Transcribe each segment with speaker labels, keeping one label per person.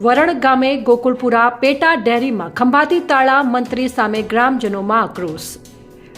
Speaker 1: વરણ ગામે ગોકુળપુરા પેટા ડેરીમાં ખંભાતી તાળા મંત્રી સામે ગ્રામજનોમાં આક્રોશ.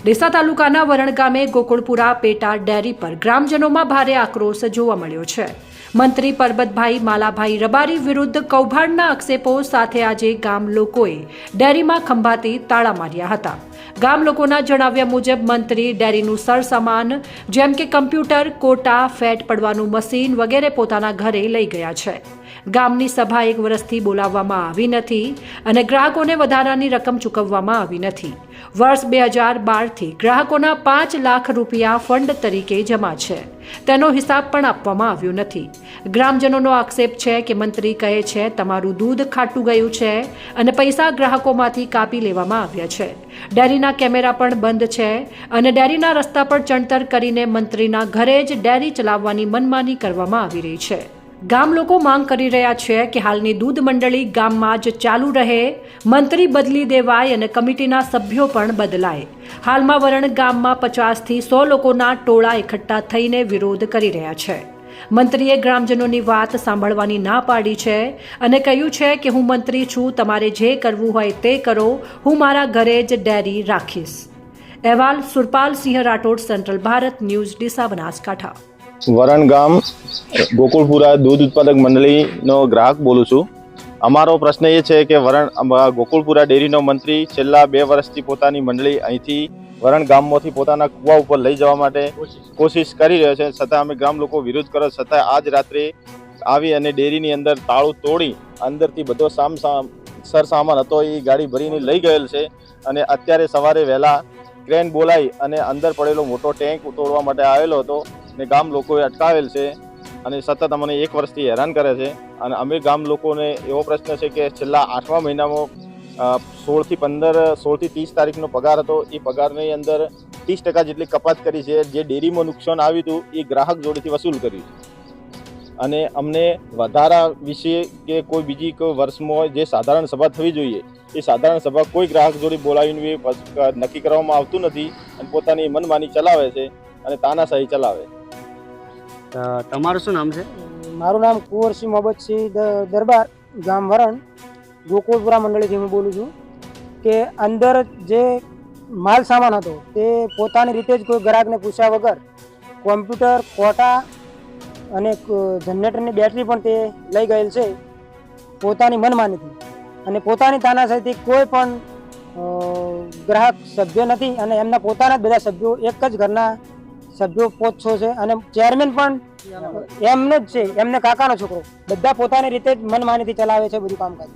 Speaker 1: ડીસા તાલુકાના વરણ ગામે ગોકુળપુરા પેટા ડેરી પર ગ્રામજનોમાં ભારે આક્રોશ જોવા મળ્યો છે. મંત્રી પરબતભાઈ માલાભાઈ રબારી વિરુદ્ધ કૌભાંડના આક્ષેપો સાથે આજે ગામ લોકોએ ડેરીમાં ખંભાતી તાળા માર્યા હતા. ગામ લોકોના જણાવ્યા મુજબ મંત્રી ડેરીનું સરસામાન, જેમ કે કમ્પ્યુટર, કોટા, ફેટ પડવાનું મશીન વગેરે પોતાના ઘરે લઈ ગયા છે. ગામની સભા એક વર્ષથી બોલાવવામાં આવી નથી અને ગ્રાહકોને વધારાની રકમ ચૂકવવામાં આવી નથી. વર્ષ બે હજાર બારથી ગ્રાહકોના પાંચ લાખ રૂપિયા ફંડ તરીકે જમા છે. તેનો હિસાબ પણ આપવામાં આવ્યો નથી. ગ્રામજનોનો આક્ષેપ છે કે મંત્રી કહે છે, તમારું દૂધ ખાટું ગયું છે અને પૈસા ગ્રાહકોમાંથી કાપી લેવામાં આવ્યા છે. ડેરીના કેમેરા પણ બંધ છે અને ડેરીના રસ્તા પર ચણતર કરીને મંત્રીના ઘરે જ ડેરી ચલાવવાની મનમાની કરવામાં આવી રહી છે. ગામ લોકો માંગ કરી રહ્યા છે કે હાલની દૂધ મંડળી ગામમાં જ ચાલુ રહે, મંત્રી બદલી દેવાય અને કમિટીના સભ્યો પણ બદલાય. હાલમાં વરણ ગામમાં પચાસથી સો લોકોના ટોળા એકઠા થઈને વિરોધ કરી રહ્યા છે. મંત્રીએ ગ્રામજનોની વાત સાંભળવાની ના પાડી છે અને કહ્યું છે કે હું મંત્રી છું, તમારે જે કરવું હોય તે કરો, હું મારા ઘરે જ ડેરી રાખીશ. અહેવાલ સુરપાલસિંહ રાઠોડ, સેન્ટ્રલ ભારત ન્યૂઝ, ડીસા બનાસકાંઠા.
Speaker 2: વરણ ગામ, ગોકુળપુરા દૂધ ઉત્પાદક મંડળીનો ગ્રાહક બોલું છું. અમારો પ્રશ્ન એ છે કે વરણ ગોકુળપુરા ડેરીનો મંત્રી છેલ્લા બે વર્ષથી પોતાની મંડળી અહીંથી વરણ ગામમાંથી પોતાના કુવા ઉપર લઈ જવા માટે કોશિશ કરી રહ્યો છે. છતાં અમે ગામ લોકો વિરોધ કરો, છતાં આજ રાત્રે આવી અને ડેરીની અંદર તાળું તોડી અંદરથી બધો સામ સરસામાન હતો એ ગાડી ભરીને લઈ ગયેલ છે અને અત્યારે સવારે વહેલા ક્રેન બોલાવી અને અંદર પડેલો મોટો ટેન્ક તોડવા માટે આવેલો હતો. ને ગામ લોકોએ અટકાવેલ છે અને સતત અમને એક વર્ષથી હેરાન કરે છે. અને અમે ગામ લોકોને એવો પ્રશ્ન છે કે છેલ્લા આઠમા મહિનામાં સોળથી પંદર, સોળથી ત્રીસ તારીખનો પગાર હતો. એ પગારની અંદર ત્રીસ ટકા જેટલી કપાત કરી છે. જે ડેરીમાં નુકસાન આવ્યું હતું, એ ગ્રાહક જોડેથી વસૂલ કર્યું અને અમને વધારા વિશે કે કોઈ બીજી કોઈ વર્ષમાં જે સાધારણ સભા થવી જોઈએ, એ સાધારણ સભા કોઈ ગ્રાહક જોડે બોલાવીને નક્કી કરવામાં આવતું નથી અને પોતાની મનમાની ચલાવે છે અને તાનાશાહી ચલાવે. છે
Speaker 3: તમારું શું નામ છે?
Speaker 4: મારું નામ કુંવરસિંહ મોહબ્બતસિંહ દરબાર, ગામ વરણ, ગોકુળપુરા મંડળીથી હું બોલું છું કે અંદર જે માલ સામાન હતો તે પોતાની રીતે જ કોઈ ગ્રાહકને પૂછ્યા વગર કોમ્પ્યુટર, કોટા અને જનરેટરની બેટરી પણ તે લઈ ગયેલ છે પોતાની મનમાનીથી. અને પોતાની તાનાશાહીથી કોઈ પણ ગ્રાહક સભ્ય નથી અને એમના પોતાના જ બધા સભ્યો એક જ ઘરના સભ્યો પોતસો છે અને ચેરમેન પણ એમનો જ છે, એમને કાકાનો છોકરો. બધા પોતાની રીતે જ મનમાનીથી ચલાવે છે બધું કામકાજ.